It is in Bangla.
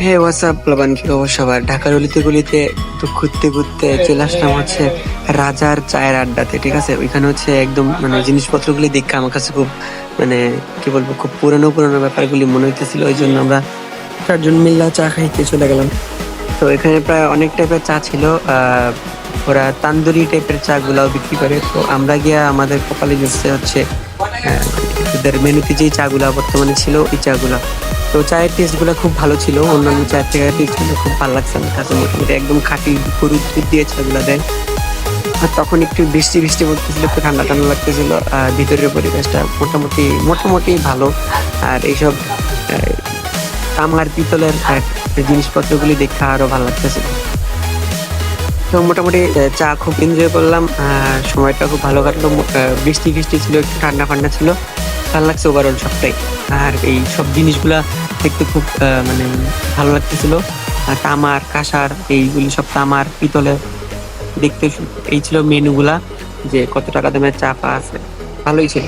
হে হোয়াটসঅ্যাপ প্লাবান? কি খবর সবার? ঢাকার অলিতে গলিতে তো ঘুরতে ঘুরতে চলে আসলাম হচ্ছে রাজার চায়ের আড্ডাতে, ঠিক আছে? ওইখানে হচ্ছে একদম মানে জিনিসপত্রগুলি দেখে আমার কাছে খুব মানে কি বলব, খুব পুরনো পুরনো ব্যাপারগুলি মনে হইতেছিল, ওই জন্য আমরা চারজন মিল্লা চা খাইতে চলে গেলাম। তো এখানে প্রায় অনেক টাইপের চা ছিল ওরা তান্দুরি টাইপের চা গুলাও বিক্রি করে। তো আমরা গিয়া আমাদের কপালে জুটছে হচ্ছে ওদের মেনুতে যেই চা গুলা বর্তমানে ছিল, ওই চা গুলা তো চায়ের টেস্টগুলো খুব ভালো ছিল। অন্যান্য চায়ের থেকে টেস্টগুলো খুব ভালো লাগছে আমার কাছে। মোটামুটি একদম খাঁটি গরুর দুধ দিয়ে চা গুলা দেয়। আর তখন একটু বৃষ্টি বৃষ্টি পড়তেছিল, একটু ঠান্ডা ঠান্ডা লাগতেছিল। আর ভিতরের পরিবেশটা মোটামুটি মোটামুটি ভালো। আর এইসব তামার পিতলের জিনিসপত্রগুলি দেখতে আরও ভালো লাগতেছিল। তো মোটামুটি চা খুব এনজয় করলাম, আর সময়টা খুব ভালো কাটলো বৃষ্টি বৃষ্টি ছিল, একটু ঠান্ডা ঠান্ডা ছিল, ভালো লাগছে ওভারঅল সবটাই। আর এই সব জিনিসগুলা দেখতে খুব মানে ভালো লাগতেছিল। আর তামার, কাঁসার, এইগুলি সব তামার, পিতলের দেখতে এই ছিল মেনুগুলা যে কত টাকা দামের চা পা আছে, ভালোই ছিল।